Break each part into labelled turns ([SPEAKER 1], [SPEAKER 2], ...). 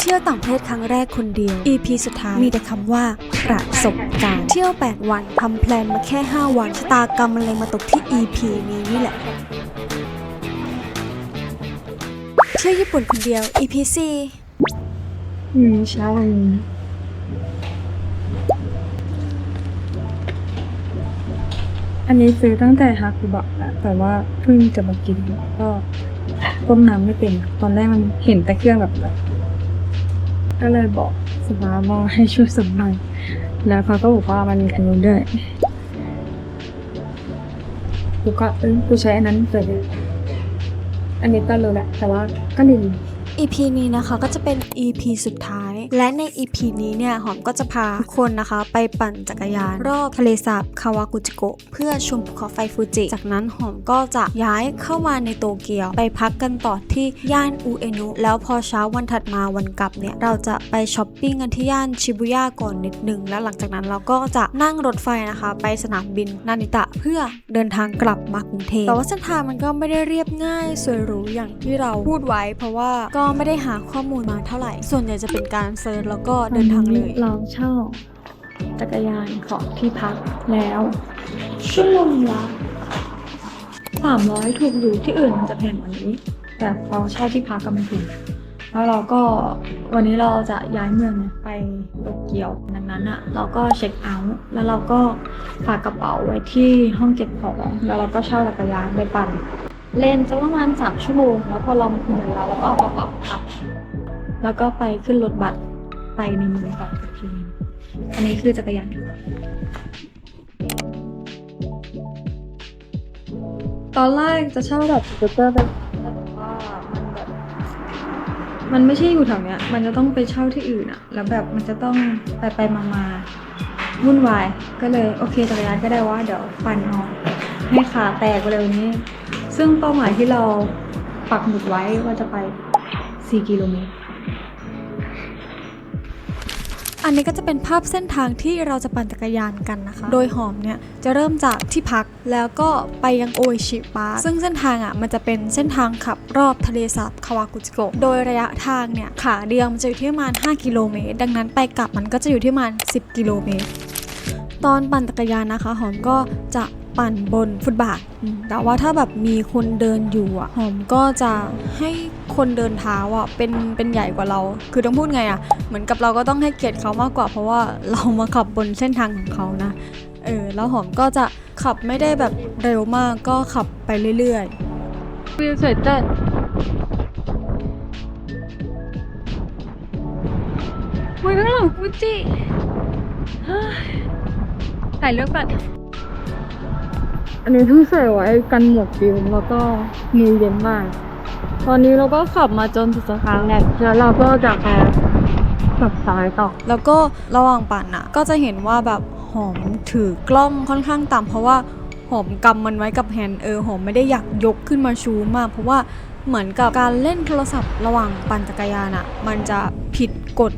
[SPEAKER 1] เที่ยวต่างประเทศครั้งแรกคนเดียว EP สุดท้ายมีแต่คำว่าประสบการณ์ เที่ยว 8 วันทำแพลนมาแค่ 5 วันชะตากรรมมันเลยมาตกที่ EP นี้นี่แหละ เที่ยวญี่ปุ่นคนเดียว EP 4
[SPEAKER 2] อืมใช่อันนี้ซื้อตั้งแต่ฮาคุบะแล้วแต่ว่าเพิ่งจะมากินก็ต้มน้ำไม่เป็น ตอนแรกมันเห็นแต่เครื่องแบบ ก็เลยบอกสภาว่าให้ช่วยสมหน่อยแล้วเขาก็บอกว่ามันมีคันนู้นด้วยกูก็เออกูใช้อันนั้นเกิดอันนี้ก็รู้แหละแต่ว่าก็ดี
[SPEAKER 1] EP นี้นะคะก็จะเป็น EP สุดท้าย และใน EP นี้เนี่ยหอมก็จะพาทุกคนนะคะ ไปปั่นจักรยาน รอบทะเลสาบคาวากุจิโกะเพื่อชมภูเขาไฟฟูจิ จากนั้นหอมก็จะย้ายเข้ามาในโตเกียว ไปพักกันต่อที่ย่านอุเอนุ แล้วพอเช้าวันถัดมาวันกลับเนี่ยเราจะไปช้อปปิ้งกันที่ย่านชิบุย่าก่อนนิดนึงแล้วหลังจากนั้นเราก็จะนั่งรถไฟนะคะ ไปสนามบินนานิตะเพื่อเดินทางกลับมากรุงเทพแต่ว่าเส้นทางมันก็ไม่ได้เรียบง่ายสวยหรูอย่างที่เราพูดไว้ เพราะว่าก็ไม่ได้หาข้อมูลมาเท่าไหร่ ส่วนใหญ่จะเป็นการเซิร์ชแล้วก็เดินทางเลย
[SPEAKER 2] เราเช่า จักรยานของที่พักแล้ว ชั่วโมงละสามร้อยถูกอยู่ที่อื่นมันจะแพงกว่านี้ แต่พอเช่าที่พักก็ไม่ถูกแล้วเราก็วันนี้เราจะย้ายเมืองไปโตเกียวดังนั้นอะเราก็เช็คเอาท์แล้วเราก็ฝากกระเป๋าไว้ที่ห้องเก็บของแล้วเราก็เช่าจักรยานไปปั่น เล่นจะประมาณสามชั่วโมงแล้วพอเราเหนื่อยแล้วเราก็เอากระเป๋าพับแล้วก็ไปขึ้นรถบัส ไปในมืองต่ออีกทีนึงอันนี้คือจักรยานตอนแรกจะเช่าแบบสกูตเตอร์ไปแต่ว่ามันแบบมันไม่ใช่อยู่แถวเนี้ย มันจะต้องไปเช่าที่อื่นอะแล้วแบบมันจะต้องไปไปมามาวุ่นวาย ก็เลยโอเคจักรยานก็ได้ว่าเดี๋ยวปั่นเอาให้ขาแตกเร็วนี้ ซึ่งเป้าหมายที่เราปักหมุดไว้ว่าจะไป 4 กิโลเมตร
[SPEAKER 1] อันนี้ก็จะเป็นภาพเส้นทางที่เราจะปั่นจักรยานกันนะคะ โดยหอมเนี่ยจะเริ่มจากที่พักแล้วก็ไปยังโอิชิปาร์คซึ่งเส้นทางอะมันจะเป็นเส้นทางขับรอบทะเลสาบคาวากุจิโกะโดยระยะทางเนี่ยขาเดียวมันจะอยู่ที่ประมาณ 5 กิโลเมตร ดังนั้นไปกลับมันก็จะอยู่ที่ประมาณ 10 กิโลเมตร ตอนปั่นจักรยานนะคะ หอมก็จะ ปั่นบนฟุตบาท แต่ว่าถ้าแบบมีคนเดินอยู่อะหอมก็จะให้คนเดินเท้าอะเป็นเป็นใหญ่กว่าเรา คือต้องพูดไงอะ เหมือนกับเราก็ต้องให้เกียรติเขามากกว่า เพราะว่าเรามาขับบนเส้นทางของเขานะ เออ แล้วหอมก็จะขับไม่ได้แบบเร็วมากก็ขับไปเรื่อยๆ
[SPEAKER 2] วิวสวยจัดวิ่งข้างหลังฟูจิถ่ายรูปก่อนอั นนี้เพิ่งใส่ไว้กันหมวกฟิวแล้วก็มือเย็นมาก ตอนนี้เราก็ขับมาจนสุดทางแหละแล้วเราก็จะไปขับซ้ายต่อ
[SPEAKER 1] แล้วก็ระหว่างปั่นอะ ก็จะเห็นว่าแบบหอมถือกล้องค่อนข้างต่ำเพราะว่าหอมกำมันไว้กับแฮนด์เออหอมไม่ได้อยากยกขึ้นมาชูมาก เพราะว่าเหมือนกับการเล่นโทรศัพท์ระหว่างปั่นจักรยานอะ มันจะผิดกฎ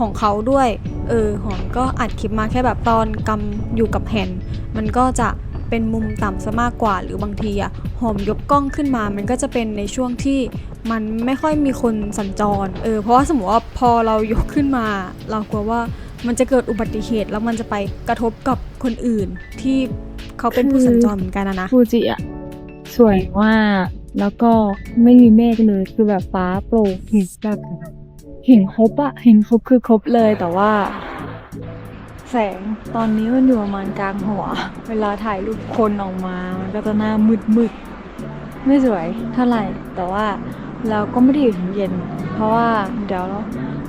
[SPEAKER 1] ของเขาด้วย เออหอมก็อัดคลิปมาแค่แบบตอนกำอยู่กับแฮนด์มันก็จะ เป็นมุมต่ำซะมากกว่า หรือบางทีอะหอมยกกล้องขึ้นมา มันก็จะเป็นในช่วงที่มันไม่ค่อยมีคนสัญจร เออ เพราะว่าสมมติว่าพอเรายกขึ้นมา เรากลัวว่ามันจะเกิดอุบัติเหตุแล้วมันจะไปกระทบกับคนอื่นที่เขาเป็นผู้สัญจรเหมือนกันนะนะ
[SPEAKER 2] ฟูจิอะสวยมากแล้วก็ไม่มีเมฆเลยคือแบบฟ้าโปร่งแบบเห็นครบอะเห็นครบคือครบเลยแต่ว่า แสง ตอนนี้มันอยู่ประมาณกลางหัว เวลาถ่ายรูปคนออกมา มันก็จะหน้ามืดมืดๆไม่สวยเท่าไหร่ แต่ว่าเราก็ไม่ได้อยู่ถึงเย็น เพราะว่าเดี๋ยวเรา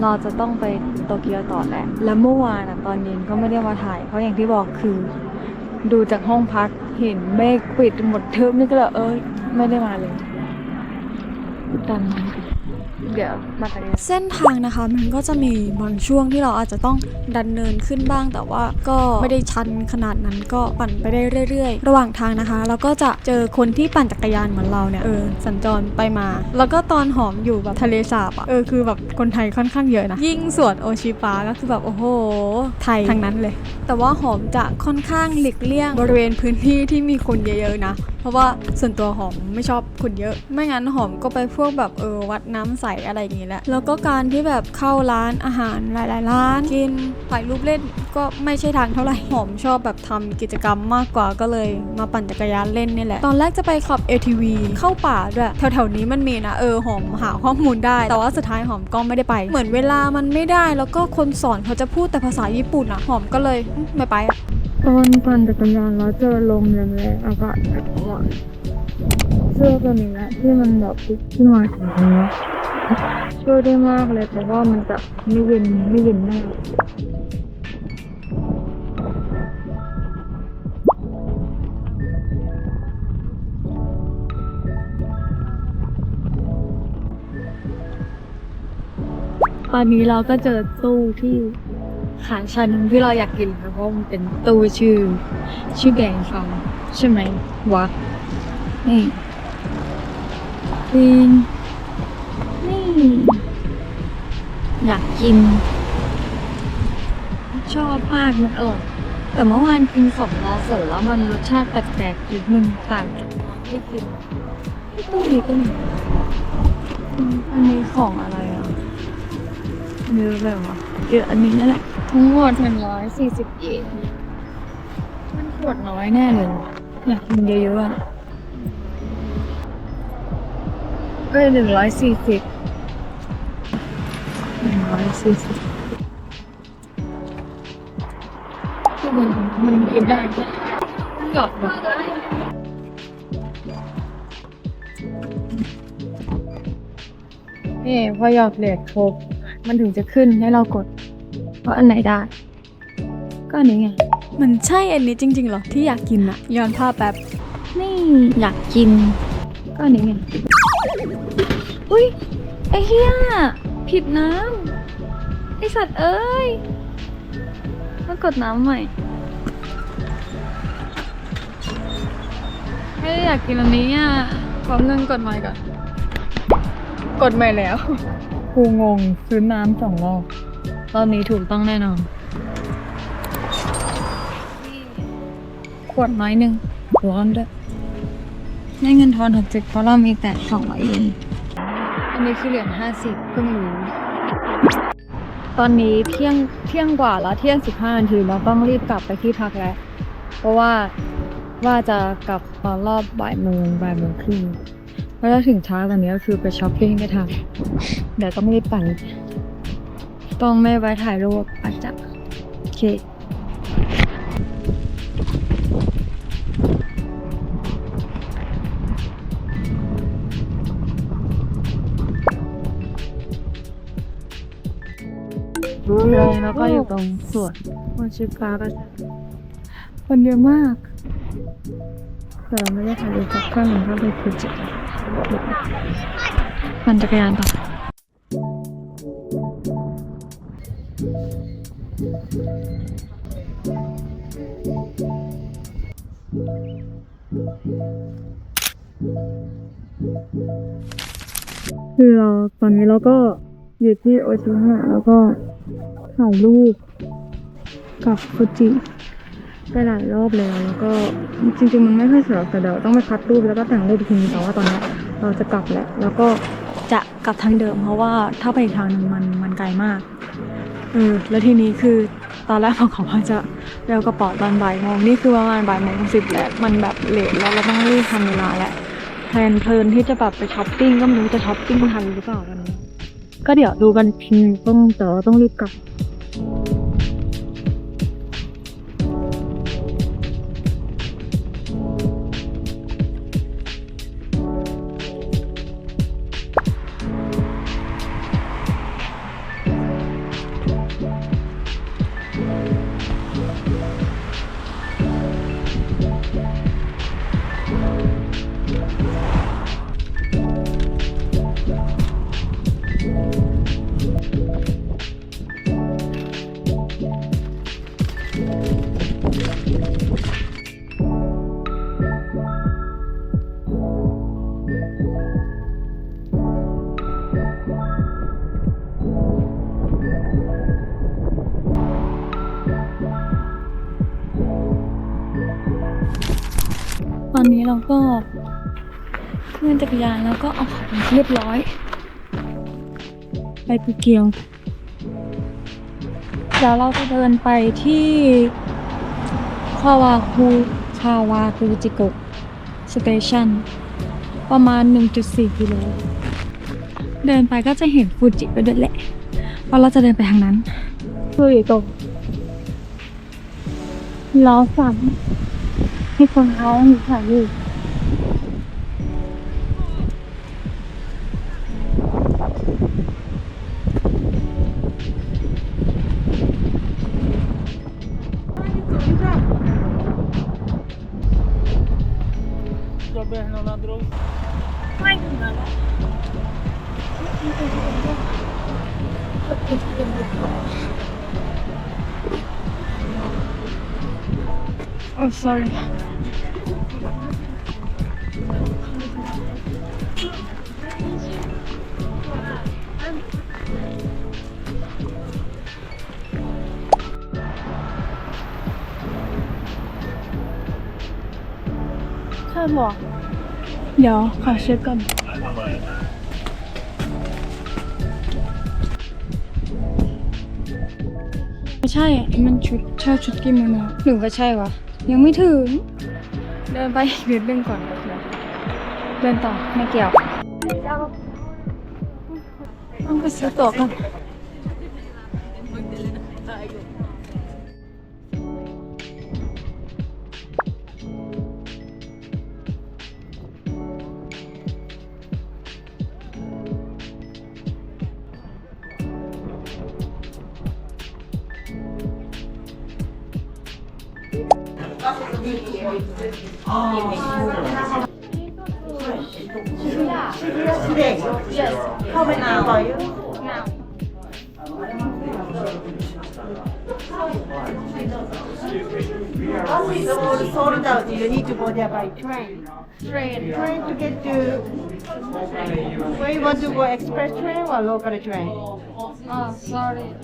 [SPEAKER 2] เราจะต้องไปโตเกียวต่อแหละ แล้วเมื่อวานอะตอนเย็นก็ไม่ได้มาถ่าย เพราะอย่างที่บอกคือ ดูจากห้องพักเห็นเมฆปิดหมดเทอมนี่ก็เลยเอ้ยไม่ได้มาเลยดัน เดี๋ยวมากัน
[SPEAKER 1] เส้นทางนะคะมันก็จะมีบางช่วงที่เราอาจจะต้องดันเนินขึ้นบ้าง แต่ว่าก็ไม่ได้ชันขนาดนั้นก็ปั่นไปได้เรื่อย ๆ ระหว่างทางนะคะ เราก็จะเจอคนที่ปั่นจักรยานเหมือนเราเนี่ยเออสัญจรไปมา แล้วก็ตอนหอมอยู่แบบทะเลสาบอะเออคือแบบคนไทยค่อนข้างเยอะนะยิ่งสวนโอชิปาก็คือแบบโอ้โห ไทยทั้งนั้นเลย แต่ว่าหอมจะค่อนข้างหลีกเลี่ยงบริเวณพื้นที่ที่มีคนเยอะๆนะ เพราะว่าส่วนตัวหอมไม่ชอบคนเยอะ ไม่งั้นหอมก็ไปพวกแบบเออวัดน้ำใสอะไรอย่างงี้แหละแล้วก็การที่แบบเข้าร้านอาหารหลาย ๆ ร้านกินถ่ายรูปเล่นก็ไม่ใช่ทางเท่าไหร่หอมชอบแบบทำกิจกรรมมากกว่าก็เลย มาปั่นจักรยานเล่นนี่แหละ ตอนแรกจะไปขับ ATV เข้าป่าด้วยแถว ๆ นี้มันมีนะเออหอมหาข้อมูลได้ แต่ว่าสุดท้ายหอมก็ไม่ได้ไป เหมือนเวลามันไม่ได้ แล้วก็คนสอนเขาจะพูดแต่ภาษาญี่ปุ่นอะหอมก็เลยไม่ไปอะ
[SPEAKER 2] ตอนปั่นจักรยานแล้วเจอลมแรงๆอากาศร้อนเสื้อตัวนี้แหละที่มันแบบพลิกขึ้นมาถึงนี้ช่วยได้มากเลยแต่ว่ามันจะไม่เย็นไม่เย็นมากตอนนี้เราก็เจอตู้ที่ ขายชานึงที่เราอยากกินค่ะเพราะมันเป็นตู้ชื่อ ชื่อแดงฟองใช่ไหมวะนี่จริงนี่อยากกิน ชอบมากมันอร่อยแต่เมื่อวานกินสองรอเสร็จแล้วมันรสชาติแปลกๆอีกหนึ่งต่างจากที่กินที่ตู้นี้ก็มีอืมอันนี้ของอะไรอะเยอะแบบว่าเยอะอันนี้นั่นแหละ ทั้งหมดหนึ่งร้อยสี่สิบเยนมันขวดน้อยแน่เลยอยากกินเยอะๆอะก็หนึ่งร้อยสี่สิบหนึ่งร้อยสี่สิบคือมันมันกินได้หยอดแบบนี่พอหยอดเหรียญครบมันถึงจะขึ้นให้เรากด เพราะอันไหนได้ ก็อันนี้ไง
[SPEAKER 1] มันใช่อันนี้จริงๆเหรอที่อยากกินอะย้อนภาพแบบ
[SPEAKER 2] นี่อยากกิน ก็อันนี้ไง อุ้ยไอ้เหี้ยผิดน้ำไอสัตว์เอ้ยมากดน้ำใหม่ไม่ได้อยากกินอันนี้อะขอเงินกดใหม่ก่อน กดใหม่แล้ว กูงงซื้อน้ำสองรอบ รอบนี้ถูกต้องแน่นอน ขวดน้อยหนึ่งร้อนด้วยได้เงินทอนหกสิบเพราะเรามีแต่สองร้อยเยนอันนี้คือเหรียญห้าสิบเพิ่งรู้ ตอนนี้เที่ยงเที่ยงกว่าแล้วเที่ยงสิบห้านาทีเราต้องรีบกลับไปที่พักแล้ว เพราะว่าว่าจะกลับตอนรอบบ่ายโมงบ่ายโมงครึ่งเพราะถ้าถึงช้าตอนนี้ก็คือไปช้อปปิ้งไม่ทันเดี๋ยวต้องรีบไปต้องไม่ไว้ถ่ายรูปอาจจะโอเคเลยแล้วก็อยู่ตรงสวนคนชิคาก็จะคนเยอะมากแต่เราไม่ได้ถ่ายรูปกับเครื่องมันก็เลยคือจิตปั่นจักรยานต่อ คือเราตอนนี้เราก็อยู่ที่โอชิฮะแล้วก็ถ่ายรูปกับฟูจิไปหลายรอบแล้วแล้วก็จริงๆมันไม่ค่อยสวยหรอกแต่เดี๋ยวต้องไปคัดรูปแล้วก็แต่งรูปทีนึงแต่ว่าตอนนี้เราจะกลับแหละแล้วก็จะกลับทางเดิม เพราะว่าถ้าไปอีกทางนึงมันมันไกลมาก เออแล้วทีนี้คือตอนแรกผมขอว่าจะเร็วกระเป๋าตอนบ่ายโมงนี่คือประมาณบ่ายโมงสิบแล้วมันแบบเลทแล้วเราต้องรีบทำเวลาแหละแพนเพลินที่จะแบบไปช้อปปิ้งก็ไม่รู้จะช้อปปิ้งทันหรือเปล่าวันนี้ก็เดี๋ยวดูกันทีต้องแต่ว่าต้องรีบกลับ อนนี้เราก็ขึ้นจักรยานแล้วก็เอาของเรียบร้อย ไปปูเกียวเดี๋ยวเราจะเดินไปที่คาวาคูคาวาคูจิโกะสเตชันประมาณ 1.4 กิโล เดินไปก็จะเห็นฟูจิไปด้วยแหละเพราะเราจะเดินไปทางนั้นคืออยู่ตรงล้อสั่นให้คนเขามี ถ่ายรูป Oh, sorry. ใช่หรอเดี๋ยวขอเช็คก่อน ไม่ใช่อันนี้มันชุดเช่าชุดกิโมโนหรือว่าใช่วะ ยังไม่ถึง เดินไปอีกนิดนึงก่อน เดินต่อไม่เกี่ยว ต้องไปซื้อตั๋วกัน
[SPEAKER 3] to go? Express train or local train?
[SPEAKER 2] Oh sorry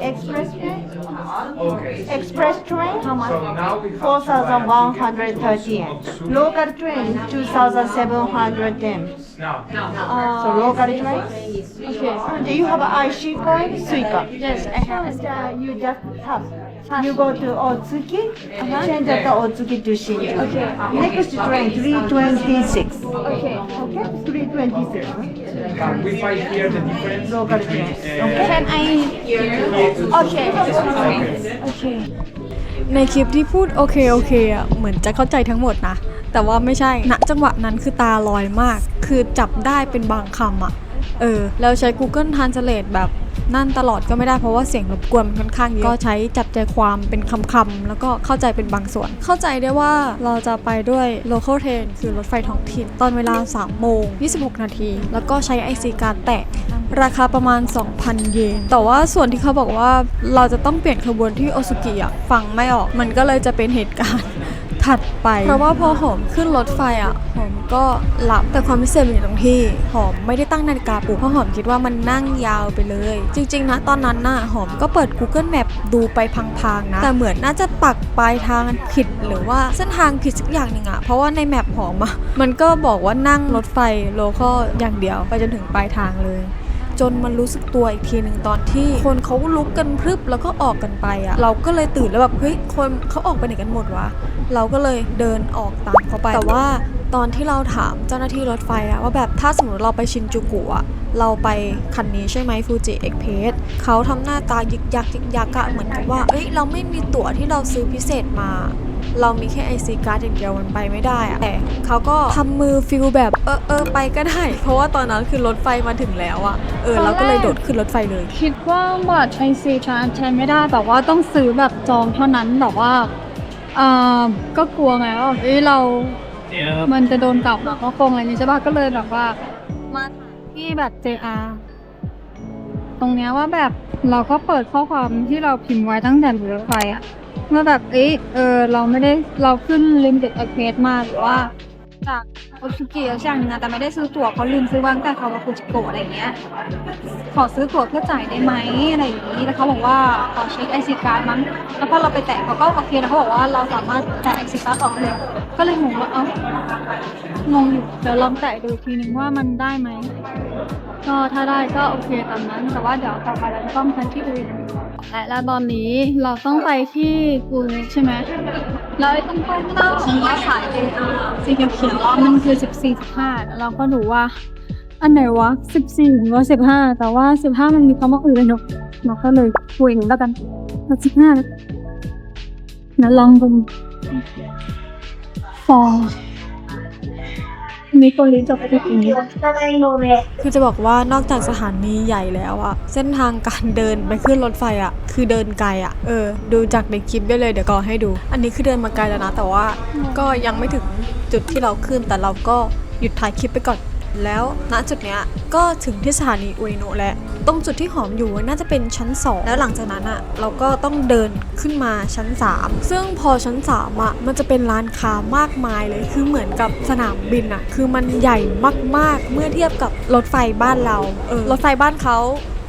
[SPEAKER 3] Express train. Express train. How much?
[SPEAKER 4] Now we have
[SPEAKER 3] Four thousand one hundred thirty yen. Local train two thousand seven hundred yen.
[SPEAKER 4] now.
[SPEAKER 3] So local train. Okay. Do you have an IC coin? Suica.
[SPEAKER 2] Yes I have
[SPEAKER 3] And, uh, you just tap. You go to Otsuki, change at the Otsuki to Shinjuku. Okay. Next train, 326.
[SPEAKER 2] Okay
[SPEAKER 3] Okay, 326.
[SPEAKER 4] Can we find here the difference?
[SPEAKER 3] Local train. Okay.
[SPEAKER 2] Can I Okay โอเค
[SPEAKER 1] ในคลิปที่พูดโอเคโอเคอะเหมือนจะเข้าใจทั้งหมดนะ แต่ว่าไม่ใช่ณจังหวะนั้นคือตาลอยมาก คือจับได้เป็นบางคำอะ เออแล้วใช้ Google Translate แบบนั่นตลอดก็ไม่ได้เพราะว่าเสียงรบกวนมันค่อนข้างเยอะก็ใช้จับใจความเป็นคำๆแล้วก็เข้าใจเป็นบางส่วน เข้าใจได้ว่าเราจะไปด้วย local train คือรถไฟท้องถิ่น ตอนเวลา 3 โมง 26 นาที แล้วก็ใช้ IC การดแตะราคาประมาณ 2,000 เยน แต่ว่าส่วนที่เขาบอกว่าเราจะต้องเปลี่ยนขบวนที่โอซุกิอะฟังไม่ออก มันก็เลยจะเป็นเหตุการณ์ ถัดไป เพราะว่าพอหอมขึ้นรถไฟอะ หอมก็หลับแต่ความพิเศษมันอยู่ตรงที่ หอมไม่ได้ตั้งนาฬิกาปลุกเพราะหอมคิดว่ามันนั่งยาวไปเลย จริง ๆ นะตอนนั้นน่ะหอมก็เปิด Google Map ดูไปพังๆนะ แต่เหมือนน่าจะปักปลายทางผิดหรือว่าเส้นทางผิดสักอย่างหนึ่งอะ เพราะว่าในแมปหอมอะมันก็บอกว่านั่งรถไฟโลคอลอย่างเดียวไปจนถึงปลายทางเลยจนมันรู้สึกตัวอีกทีหนึ่งตอนที่ คนเขาลุกกันพรึบแล้วก็ออกกันไปอะ่ะเราก็เลยตื่นแล้วแบบเฮ้ยคนเขาออกไปไหนกันหมดวะ เราก็เลยเดินออกตามเขาไปแต่ว่าตอนที่เราถามเจ้าหน้าที่รถไฟอะว่าแบบถ้าสมมติเราไปชินจูกุอะเราไปคันนี้ใช่ไหมฟูจิเอ็กเพสเขาทำหน้าตายึกยักยึกยักอะเหมือนกับว่าเอ้ยเราไม่มีตั๋วที่เราซื้อพิเศษมา เรามีแค่ไอซีการ์ดอย่างเดียวมันไปไม่ได้อะแต่เขาก็ทำมือฟิลแบบเออเออไปก็ได้ เพราะว่าตอนนั้นคือรถไฟมาถึงแล้วอะเออเราก็เลยโดดขึ้นรถไฟเลย
[SPEAKER 2] คิดว่าบัตรไอซีทรานใช้ไม่ได้แต่ว่าต้องซื้อแบบจองเท่านั้นแต่ว่า เอ่อก็กลัวไงว่าเอ้ยเรา มันจะโดนกลับมาก็คงอะไรนี้ใช่ป่ะก็เลยแบบว่ามาถามที่แบบ JR ตรงเนี้ยว่าแบบเราก็เปิดข้อความที่เราพิมพ์ไว้ตั้งแต่บนรถไฟอะว่าแบบเอ้ยเออเราไม่ได้เราขึ้น limited access มาหรือว่า จากโอซุกิแล้วอย่างหนึงอะแต่ไม่ได้ซื้อตั๋วเขาลืมซื้อวางแต่คาวาคุจิโกะอะไรเงี้ย ขอซื้อตั๋วเพื่อจ่ายได้ไหมอะไรอย่างนี้แล้วเขาบอกว่าขอเช็คไอซีการ์ดมั้งแล้วพอเราไปแตะเขาก็โอเคแล้วเขาบอกว่าเราสามารถแตะไอซีการ์ดออกเลยก็เลยงงว่าเอ้างงอยู่เดี๋ยวลองแตะดูอีกทีนึงว่ามันได้ไหมก็ถ้าได้ก็โอเคตามนั้น แต่ว่าเดี๋ยวต่อไปเราจะต้องไปที่อื่น และแล้วตอนนี้เราต้องไปที่กูเล็กใช่ไหมแล้วไอ้ตรงต้นเต้าของว่าขายเป็นสีเขียวๆมันคือสิบสี่สิบห้าเราก็ดูว่า อันไหนวะสิบสี่หรือว่าสิบห้าแต่ว่าสิบห้ามันมีคำว่าอื่นเลยเนอะเราก็เลยคุยหนึ่งแล้วกันเอาสิบห้าแล้วลองดูฟอร์ มีตัวลิ้นจบไปที่นี้
[SPEAKER 1] คือจะบอกว่านอกจากสถานีใหญ่แล้วอะเส้นทางการเดินไปขึ้นรถไฟอะคือเดินไกลอะเออ ดูจากในคลิปได้เลยเดี๋ยวก่อให้ดู อันนี้คือเดินมาไกลแล้วนะ แต่ว่าก็ยังไม่ถึงจุดที่เราขึ้นแต่เราก็หยุดถ่ายคลิปไปก่อน แล้วณจุดเนี้ยก็ถึงที่สถานีอุเอโนะแล้วตรงจุดที่หอมอยู่น่าจะเป็นชั้น 2 แล้วหลังจากนั้นอะเราก็ต้องเดินขึ้นมาชั้น 3 ซึ่งพอชั้น3อะมันจะเป็นร้านค้ามากมายเลยคือเหมือนกับสนามบินอะคือมันใหญ่มากๆ เมื่อเทียบกับรถไฟบ้านเราเออรถไฟบ้านเขา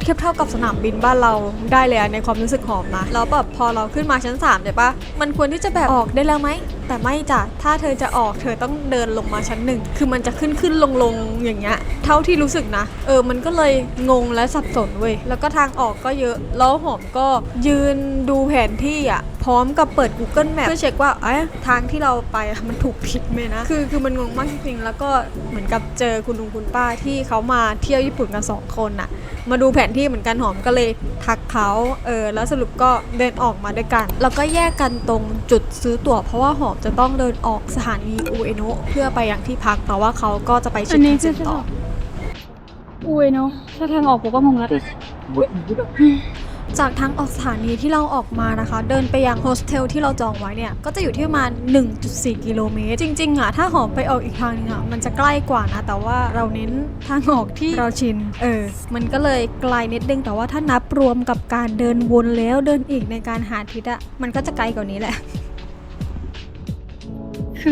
[SPEAKER 1] เทียบเท่ากับสนามบินบ้านเราได้เลยในความรู้สึกหอมนะแล้วแบบพอเราขึ้นมาชั้น3ใช่ปะมันควรที่จะแบบออกได้แล้วไหม แต่ไม่จ้ะถ้าเธอจะออกเธอต้องเดินลงมาชั้นหนึ่งคือมันจะขึ้นขึ้นลงลงอย่างเงี้ยเท่าที่รู้สึกนะ เออมันก็เลยงงและสับสนเว้ยแล้วก็ทางออกก็เยอะแล้วหอมก็ยืนดูแผนที่อะพร้อมกับเปิด Google Map เพื่อเช็คว่าเอ๊ะทางที่เราไปอะมันถูกผิดไหมนะ คือคือมันงงมากจริงๆแล้วก็เหมือนกับเจอคุณลุงคุณป้าที่เขามาเที่ยวญี่ปุ่นกันสองคนน่ะ มาดูแผนที่เหมือนกันหอมก็เลยทักเขาเออแล้วสรุปก็เดินออกมาด้วยกัน แล้วก็แยกกันตรงจุดซื้อตั๋วเพราะว่าหอมจะต้องเดินออกสถานีอุเอโนะเพื่อไปยังที่พักแต่ว่าเขาก็จะไป
[SPEAKER 2] อั
[SPEAKER 1] เช็
[SPEAKER 2] น
[SPEAKER 1] ค
[SPEAKER 2] นี้
[SPEAKER 1] อิน
[SPEAKER 2] คือ
[SPEAKER 1] เซ็นต่อ
[SPEAKER 2] อุ้ยเนาะถ้าทางออกผมก็งงแล้ว
[SPEAKER 1] จากทางออกสถานีที่เราออกมานะคะ เดินไปยังโฮสเทลที่เราจองไว้เนี่ย ก็จะอยู่ที่ประมาณ 1.4 กิโลเมตร จริง ๆ อะ ถ้าหอมไปออกอีกทางนึงอะ มันจะใกล้กว่านะ แต่ว่าเราเน้นทางออกที่เราชิน เออ มันก็เลยไกลนิดนึง แต่ว่าถ้านับรวมกับการเดินวนแล้วเดินอีกในการหาทิศอะ มันก็จะไกลกว่านี้แหละ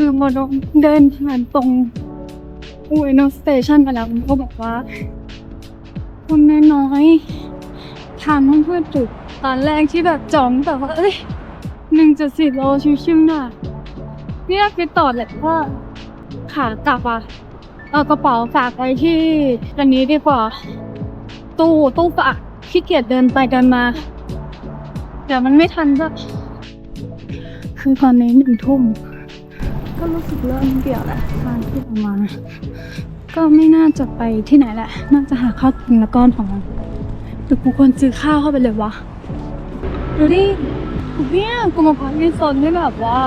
[SPEAKER 2] คือโมโนเดินผ่านตรงอุยโนสเตชันไปแล้วก็บอกว่า คนน้อยๆถามเพื่อนจุดตอนแรกที่แบบจองแบบว่า เอ้ยหนึ่งจุดสี่โลชิวๆน่ะเนี่ยไปต่อแหละว่าขากลับอะเอากระเป๋าฝากไว้ที่อันนี้ดีกว่า ตู้ตู้ฝากขี้เกียจเดินไปเดินมาเดี๋ยวมันไม่ทันจะคือตอนนี้หนึ่งทุ่ม รู้สึกเริ่มเบี่ยวแหละทางที่ออกมา ก็ไม่น่าจะไปที่ไหนแหละน่าจะหาข้าวกินละก้อนของมันหรือกูควรซื้อข้าวเข้าไปเลยวะดูดิเนี่ยกูมาพักในโซนที่แบบว่า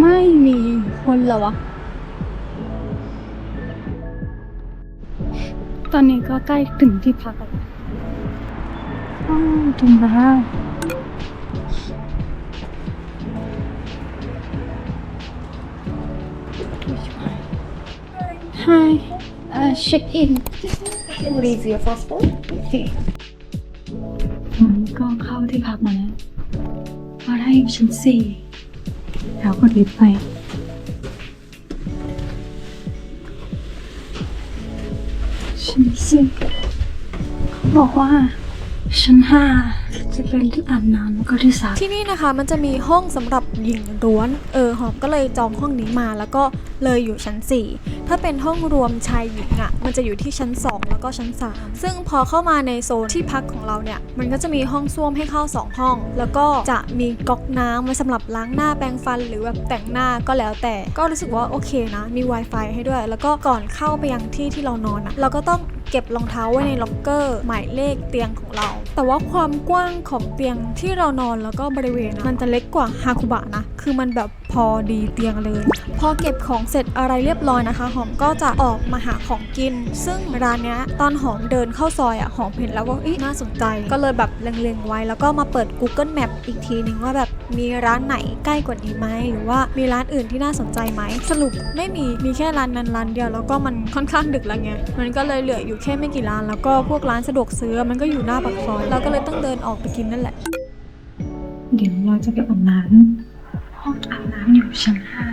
[SPEAKER 2] ไม่มีคนเหรอวะ ตอนนี้ก็ใกล้ถึงที่พักแล้วอ้าวถึงแล้ว Hi, uh, check in.
[SPEAKER 5] What is your passport? Okay.
[SPEAKER 2] ผมก็เข้าที่พักมาแล้วพอได้อยู่ชั้นสี่แล้วกดลิฟต์ไป ชั้นสี่เขาบอกว่า ชั้นห้าจะเป็นที่อาบน้ำแล้วก็ที่สระ
[SPEAKER 1] ที่นี่นะคะมันจะมีห้องสำหรับหญิงล้วน เออหอมก็เลยจองห้องนี้มาแล้วก็เลยอยู่ชั้น 4 ถ้าเป็นห้องรวมชายหญิงอะ่ะมันจะอยู่ที่ชั้น 2 แล้วก็ชั้น 3 ซึ่งพอเข้ามาในโซนที่พักของเราเนี่ย มันก็จะมีห้องส้วมให้เข้า 2 ห้อง แล้วก็จะมีก๊อกน้ำไว้สำหรับล้างหน้าแปรงฟันหรือแบบแต่งหน้าก็แล้วแต่ก็รู้สึกว่าโอเคนะมี Wi-Fi ให้ด้วย แล้วก็ก่อนเข้าไปยังที่ที่เรานอนอะ่ะเราก็ต้อง เก็บรองเท้าไว้ในล็อกเกอร์ หมายเลขเตียงของเรา แต่ว่าความกว้างของเตียงที่เรานอนแล้วก็บริเวณอะมันจะเล็กกว่าฮาคุบะนะ คือมันแบบ พอดีเตียงเลย พอเก็บของเสร็จอะไรเรียบร้อยนะคะ หอมก็จะออกมาหาของกิน ซึ่งร้านเนี้ยตอนหอมเดินเข้าซอยอะหอมเห็นแล้วว่าอ๊ะน่าสนใจ ก็เลยแบบเล็งๆไว้ แล้วก็มาเปิด Google Map อีกทีนึงว่าแบบมีร้านไหนใกล้กว่านี้ไหมหรือว่ามีร้านอื่นที่น่าสนใจไหมสรุปไม่มีมีแค่ร้านนั้นร้านเดียวแล้วก็มันค่อนข้างดึกแล้วไงมันก็เลยเหลืออยู่แค่ไม่กี่ร้าน แล้วก็พวกร้านสะดวกซื้อมันก็อยู่หน้าปากซอยเราก็เลยต้องเดินออกไปกินนั่นแหละ
[SPEAKER 2] เดี๋ยวเราจะไปอาบน้ำ ห้องอาบน้ำอยู่ชั้นห้า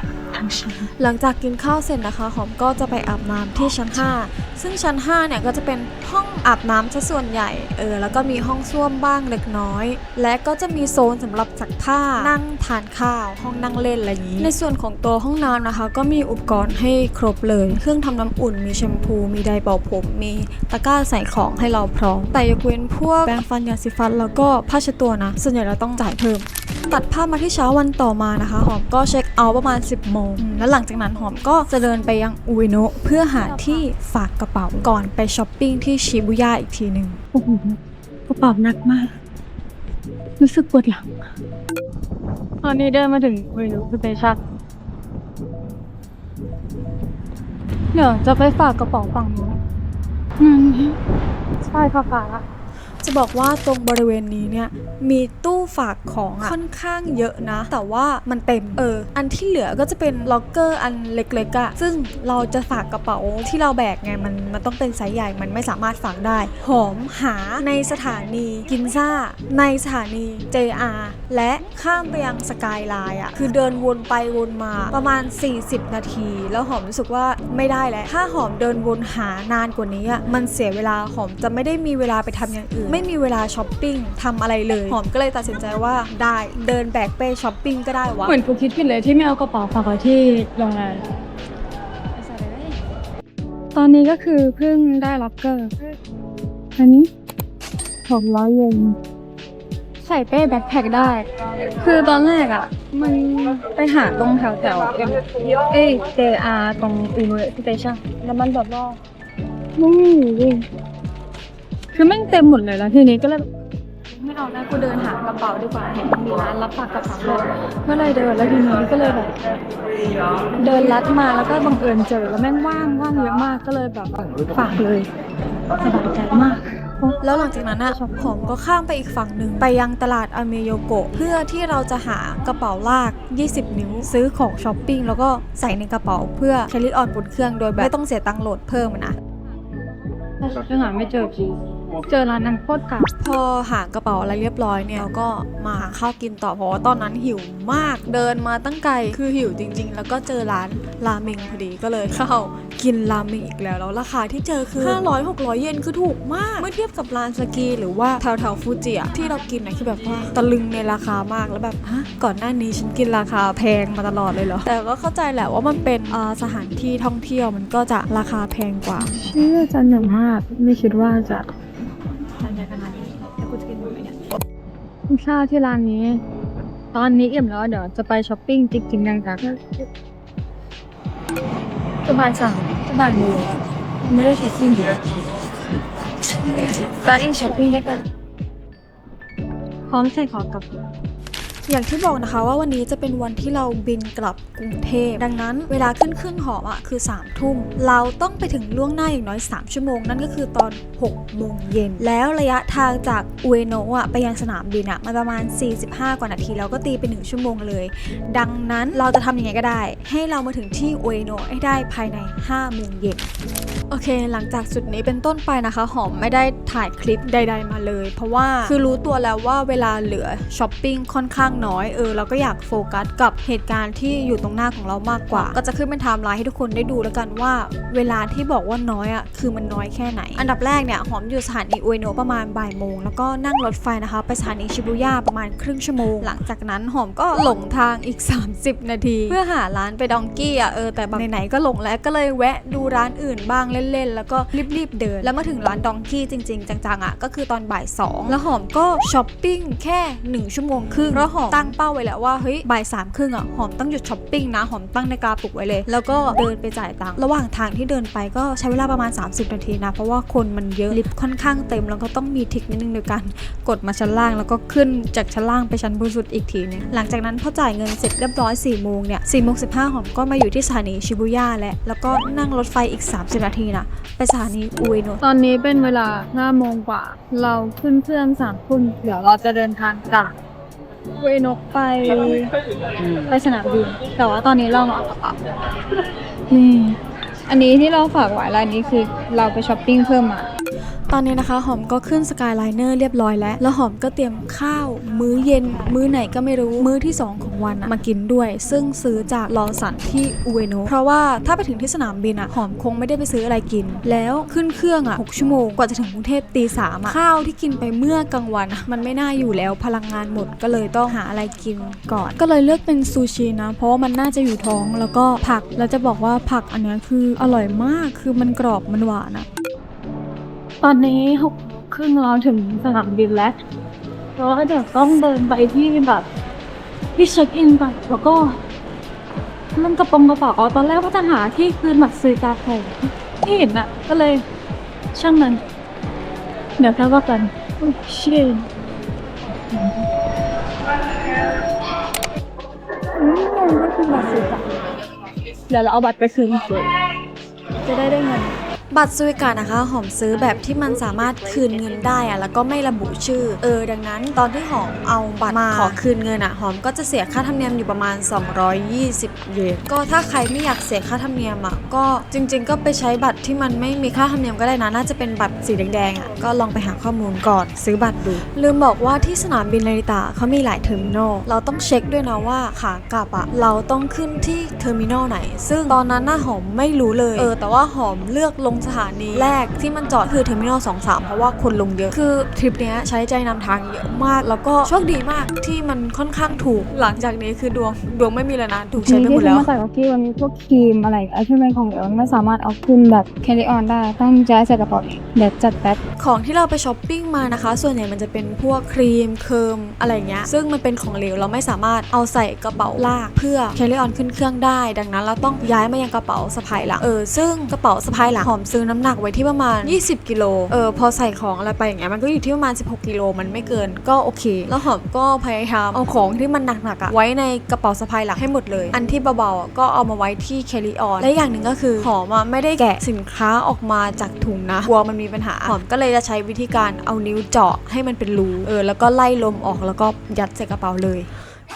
[SPEAKER 2] ททั้งชั้น
[SPEAKER 1] หลังจากกินข้าวเสร็จนะคะหอมก็จะไปอาบน้ำที่ชั้น 5 ซึ่งชั้น 5 เนี่ยก็จะเป็นห้องอาบน้ำซะส่วนใหญ่เออแล้วก็มีห้องส้วมบ้างเล็กน้อย และก็จะมีโซนสำหรับซักผ้านั่งทานข้าว ห้องนั่งเล่นอะไรอย่างนี้ ในส่วนของตัวห้องน้ำนะคะ ก็มีอุปกรณ์ให้ครบเลย เครื่องทำน้ำอุ่น มีแชมพู มีไดร์เป่าผม มีตะกร้าใส่ของให้เราพร้อม แต่ยกเว้นพวกแปรงฟันยาสีฟันแล้วก็ผ้าเช็ดตัวนะส่วนใหญ่เราต้องจ่ายเพิ่ม ตัดภาพมาที่เช้าวันต่อมานะคะ หอมก็เช็คเอาท์ประมาณ 10 โมงอืมแล้วหลังจากนั้นหอมก็จะเดินไปยังอุเอโนะเพื่อหาที่ฝากกระเป๋าก่อนไปช้อปปิ้งที่ชิบุย่าอีกทีหนึ่ง
[SPEAKER 2] โอ้โหกระเป๋าหนักมาก รู้สึกปวดหลัง ตอนนี้เดินมาถึงเวลูสเตชันเดี๋ยวจะไปฝากกระเป๋าฝั่งนู้นอืมใช่ค่ะค่ะ
[SPEAKER 1] จะบอกว่าตรงบริเวณนี้เนี่ยมีตู้ฝากของอะค่อนข้างเยอะนะ แต่ว่ามันเต็มเออ อันที่เหลือก็จะเป็นล็อกเกอร์อันเล็กๆอะซึ่งเราจะฝากกระเป๋าที่เราแบกไงมันมันต้องเป็นไซส์ใหญ่มันไม่สามารถฝากได้ หอมหาในสถานีกินซ่า ในสถานี JR และข้ามไปยังสกายไลน์อะคือเดินวนไปวนมาประมาณ 40 นาที แล้วหอมรู้สึกว่าไม่ได้แล้วถ้าหอมเดินวนหานานกว่านี้อะมันเสียเวลาหอมจะไม่ได้มีเวลาไปทำอย่างอื่นไม่มีเวลาช้อปปิ้งทำอะไรเลย หอมก็เลยตัดสินใจว่าได้เดินแบกเป้ช้อปปิ้งก็ได้วะ
[SPEAKER 2] เหมือนกูคิดผิดเลยที่ไม่เอากระเป๋าฝากไว้ที่โรงแรมตอนนี้ก็คือเพิ่งได้ล็อกเกอร์อันนี้หกร้อยเยนใส่เป้แบ็คแพคได้ คือตอนแรกอะ มันไปหาตรงแถวแถวเอ็มเอ้เจอาตรงอูเวอร์สเตชันแล้วมันแบบว่าไม่มีเว้ย คือแม่งเต็มหมดเลยแล้วทีนี้ก็เลยไม่เอาแล้วกูเดินหากระเป๋าดีกว่าเห็นมีร้านรับฝากกระเป๋าเลยก็เลยเดินแล้วทีนี้ก็เลยแบบเดินลัดมาแล้วก็บังเอิญเจอแล้วแม่งว่างว่างเยอะมากก็เลยแบบฝากเลยสบายใจมาก
[SPEAKER 1] แล้วหลังจากนั้นอะหอมก็ข้ามไปอีกฝั่งหนึ่งไปยังตลาดอเมโยโกะเพื่อที่เราจะหากระเป๋าลาก 20 นิ้ว ซื้อของช้อปปิ้งแล้วก็ใส่ในกระเป๋าเพื่อแคลิออนบนเครื่องโดยแบบไม่ต้องเสียตังค์โหลดเพิ่มอะนะ
[SPEAKER 2] ก็หาไม่เจอจริง เจอร้านนั้นโคตรเก่า
[SPEAKER 1] พอหากระเป๋าอะไรเรียบร้อยเนี่ยเราก็มาหาข้าวกินต่อเพราะว่าตอนนั้นหิวมากเดินมาตั้งไกลคือหิวจริง ๆ แล้วก็เจอร้านราเมงพอดีก็เลยเข้ากินราเมงอีกแล้วแล้วราคาที่เจอคือ 500 600 เยนคือถูกมากเมื่อเทียบกับร้านสกี หรือว่าแถวๆฟูจิอะที่เรากินนะคือแบบว่าตะลึงในราคามากแล้วแบบฮะก่อนหน้านี้ฉันกินราคาแพงมาตลอดเลยเหรอแต่ก็เข้าใจแหละว่ามันเป็นเอ่อสถานที่ท่องเที่ยวมันก็จะราคาแพงกว่า
[SPEAKER 2] เชื่อจันอย่างมากไม่คิดว่าจะ
[SPEAKER 1] กิน
[SPEAKER 2] ข้าวที่ร้านนี้ ตอนนี้อิ่มแล้วเดี๋ยวจะไปช้อปปิ้งจริงๆจังๆจะบ่ายสามจะบ่ายโมงไม่ได้ช้อปปิ้งเลยตอนนี้ช้อปปิ้งได้กันพร้อมใส่ของกับ
[SPEAKER 1] อย่างที่บอกนะคะว่าวันนี้จะเป็นวันที่เราบินกลับกรุงเทพ ดังนั้นเวลาขึ้นเครื่องหอมอะคือ3ามทุ่ม เราต้องไปถึงล่วงหน้าอย่างน้อย 3 ชั่วโมง นั่นก็คือตอน6โมงเย็น แล้วระยะทางจากอุเอโนะอะไปยังสนามบินอะมันประมาณ 45 กว่านาทีแล้วก็ตีไป1ชั่วโมงเลย ดังนั้นเราจะทำยังไงก็ได้ ให้เรามาถึงที่อุเอโนะให้ได้ภายใน5โมงเย็น โอเค หลังจากจุดนี้เป็นต้นไปนะคะ หอมไม่ได้ถ่ายคลิปใด ๆ มาเลย เพราะว่าคือรู้ตัวแล้วว่าเวลาเหลือช้อปปิ้งค่อนข้างน้อยเออเราก็อยากโฟกัสกับเหตุการณ์ที่อยู่ตรงหน้าของเรามากกว่า ก็จะขึ้นเป็นไทม์ไลน์ให้ทุกคนได้ดูแล้วกันว่า เวลาที่บอกว่าน้อยอะคือมันน้อยแค่ไหน อันดับแรกเนี่ยหอมอยู่สถานีอุเอโนะประมาณบ่ายโมงแล้วก็นั่งรถไฟนะคะไปสถานีชิบูย่าประมาณครึ่งชั่วโมง หลังจากนั้นหอมก็หลงทางอีก 30 นาที เพื่อหาร้านไปดองกี้อะเออแต่ไหนๆก็หลงแล้วก็เลยแวะดูร้านอื่นบ้างเล่นๆ แล้วก็รีบๆเดิน แล้วมาถึงร้านดองกี้จริง ๆ จังๆอะก็คือตอนบ่ายสองแล้วหอมก็ช้อปปิ้งแค่ 1 ชั่วโมงครึ่งแล้วหอมตั้งเป้าไว้แล้วว่าเฮ้ยบ่ายสามครึ่งอะหอมต้องหยุดช้อปปิ้งนะหอมตั้งในาฬิกาปุกไว้เลย แล้วก็เดินไปจ่ายตังค์ระหว่างทางที่เดินไปก็ใช้เวลาประมาณ 30 นาทีนะ เพราะว่าคนมันเยอะลิฟต์ค่อนข้างเต็มแล้วก็ต้องมีทริกนิดนึงในการกดมาชั้นล่าง แล้วก็ขึ้นจากชั้นล่างไปชั้นบนสุดอีกทีหนึงหลังจากนั้นพอจ่ายเงินเสร็จเรียบร้อย4โมงเนี่ย4โมง15หอมก็มาอยู่ที่สถานีชิบุย่าแล้วแล้วก็นั่งรถไฟอีก 30 นาทีนะไปสถานีอุยโน
[SPEAKER 2] ตอนนี้เป็นเวลา5โมงกว่า เราขึ้นเครื่องสามทุ่มเดี๋ยวเราจะเดินทางจากเวนกไปไปสนามบินแต่ว่าตอนนี้เราเอากระเป๋านี่อันนี้ที่เราฝากไว้รายนี้คือเราไปช้อปปิ้งเพิ่มมา
[SPEAKER 1] ตอนนี้นะคะหอมก็ขึ้นสกายไลเนอร์เรียบร้อยแล้ว แล้วหอมก็เตรียมข้าว มื้อเย็น มื้อไหนก็ไม่รู้มื้อที่ 2 ของวันอะมากินด้วย ซึ่งซื้อจากลอสันที่อุเอโนเพราะว่าถ้าไปถึงที่สนามบินอะหอมคงไม่ได้ไปซื้ออะไรกิน แล้วขึ้นเครื่องอะ6ชั่วโมงกว่าจะถึงกรุงเทพตีสามข้าวที่กินไปเมื่อกลางวัน มันไม่น่าอยู่แล้วพลังงานหมดก็เลยต้องหาอะไรกินก่อน ก็เลยเลือกเป็นซูชินะ เพราะว่ามันน่าจะอยู่ท้องแล้วก็ผักแล้วจะบอกว่าผักอันนี้คืออร่อยมากคือมันกรอบมันหวานอะ
[SPEAKER 2] ตอนนี้หกครึ่งเราถึงสนามบินแล้วแล้วก็เดี๋ยวต้องเดินไปที่แบบที่เช็คอินก่อนแล้วก็มันกระโปรงกระเป๋าอ๋อตอนแรกว่าจะหาที่คืนบัตรซื้อกาแฟที่เห็นอะก็เลยช่างมันเดี๋ยวแค่ว่ากันอุ๊ยเชี่ยอืมไม่คืนบัตรซื้อเดี๋ยวเราเอาบัตรไปคืนจะได้ได้เงิน
[SPEAKER 1] บัตรสวิการนะคะ หอมซื้อแบบที่มันสามารถคืนเงินได้อะแล้วก็ไม่ระบุชื่อ เออ ดังนั้นตอนที่หอมเอาบัตรมาขอคืนเงินอะหอมก็จะเสียค่าธรรมเนียมอยู่ประมาณ 220 เยน ก็ถ้าใครไม่อยากเสียค่าธรรมเนียมอะก็จริง ๆ ก็ไปใช้บัตรที่มันไม่มีค่าธรรมเนียมก็ได้นะ น่าจะเป็นบัตรสีแดงๆอะก็ลองไปหาข้อมูลก่อนซื้อบัตรดู ลืมบอกว่าที่สนามบินนาริตะเขามีหลายเทอร์มินอล เราต้องเช็คด้วยนะว่าขากลับอะเราต้องขึ้นที่เทอร์มินอลไหน ซึ่งตอนนั้นน่าหอมไม่รู้เลย เออ แต่ว่าหอมเลือกลงสถานีแรกที่มันจอดคือเทอร์มินอล2 3เพราะว่าคนลงเยอะ คือทริปเนี้ยใช้ใจนำทางเยอะมาก แล้วก็โชคดีมากที่มันค่อนข้างถูก หลังจากนี้คือดวงดวงไม่มีแล้วนะถูกใช้ไปหมดแล้ว
[SPEAKER 2] ที่ซื้อมาใส่กับกี้มันมีพวกครีมอะไรไอ้ที่เป็นของเหลวมันไม่สามารถเอาขึ้นแบบ carry on ได้ต้องย้ายใส่กระเป๋าเองเดี๋ยวจัดแป๊บ
[SPEAKER 1] ของที่เราไปช้อปปิ้งมานะคะ ส่วนใหญ่มันจะเป็นพวกครีมเคิร์มอะไรอย่างเงี้ยซึ่งมันเป็นของเหลวเราไม่สามารถเอาใส่กระเป๋าลากเพื่อ carry on ขึ้นเครื่องได้ ดังนั้นเราต้องย้ายมายังกระเป๋าสะพายหลังเออซึ่งกระเป๋าสะพายหลังหอมซื้อน้ำหนักไว้ที่ประมาณ 20 กิโล เออพอใส่ของอะไรไปอย่างเงี้ยมันก็อยู่ที่ประมาณ 16 กิโลมันไม่เกินก็โอเค แล้วหอมก็พยายามเอาของที่มันหนักๆอะไว้ในกระเป๋าสะพายหลังให้หมดเลย อันที่เบาๆก็เอามาไว้ที่ carry on และอย่างหนึ่งก็คือหอมอะไม่ได้แกะสินค้าออกมาจากถุงนะกลัวมันมีปัญหาหอมก็เลยจะใช้วิธีการเอานิ้วเจาะให้มันเป็นรูเออแล้วก็ไล่ลมออกแล้วก็ยัดใส่กระเป๋าเลย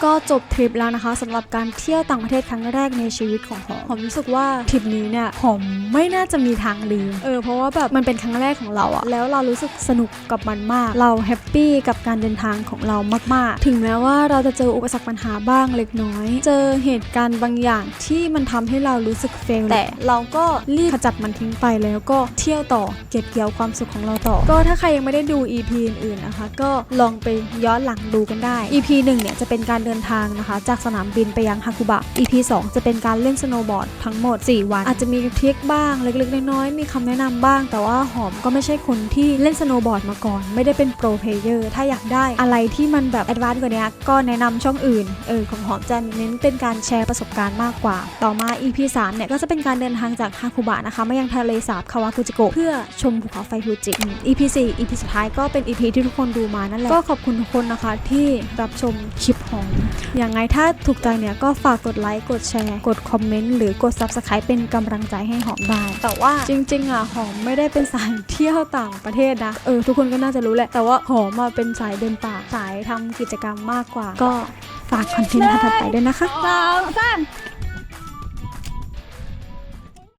[SPEAKER 1] ก็จบทริปแล้วนะคะสำหรับการเที่ยวต่างประเทศครั้งแรกในชีวิตของหอมหอมรู้สึกว่าทริปนี้เนี่ยหอมไม่น่าจะมีทางลืมเออเพราะว่าแบบมันเป็นครั้งแรกของเราอะแล้วเรารู้สึกสนุกกับมันมาก เราแฮปปี้กับการเดินทางของเรามาก ๆ ถึงแม้ว่าเราจะเจออุปสรรคปัญหาบ้างเล็กน้อย เจอเหตุการณ์บางอย่างที่มันทำให้เรารู้สึกเฟลแต่เราก็รีบขจัดมันทิ้งไปแล้วก็เที่ยวต่อเก็บเกี่ยวความสุขของเราต่อ ก็ถ้าใครยังไม่ได้ดู EP อื่นๆนะคะ ก็ลองไปย้อนหลังดูกันได้ EP 1เนี่ยจะเป็นการเดินทางนะคะ จากสนามบินไปยังฮากุบะ EP 2 จะเป็นการเล่นสโนว์บอร์ดทั้งหมด 4 วัน อาจจะมีทริคบ้างเล็กๆ น้อยๆ มีคำแนะนำบ้าง แต่ว่าหอมก็ไม่ใช่คนที่เล่นสโนว์บอร์ดมาก่อน ไม่ได้เป็นโปรเพลเยอร์ถ้าอยากได้อะไรที่มันแบบแอดวานซ์กว่านี้ก็แนะนำช่องอื่นเออของหอมจะเน้นเป็นการแชร์ประสบการณ์มากกว่า ต่อมา EP 3 เนี่ยก็จะเป็นการเดินทางจากฮากุบะนะคะมายังทะเลสาบคาวากุจิโกะเพื่อชมภูเขาไฟฟูจิ EP 4 EP สุดท้ายก็เป็น EP ที่ทุกคนดูมานั่นแหละก็ขอบคุณทุกคนนะคะที่รับชมคลิปของอย่างไงถ้าถูกใจเนี่ยก็ฝากกดไลค์กดแชร์ กดคอมเมนต์หรือกด Subscribe เป็นกำลังใจให้หอมได้แต่ว่าจริงๆอะหอมไม่ได้เป็นสายเที่ยวต่างประเทศนะเออทุกคนก็น่าจะรู้แหละแต่ว่าหอมมาเป็นสายเดินป่าสายทำกิจกรรมมากกว่า ก็ฝากคอนเทนต์ถัดๆไปด้วยนะคะ
[SPEAKER 2] สองสาม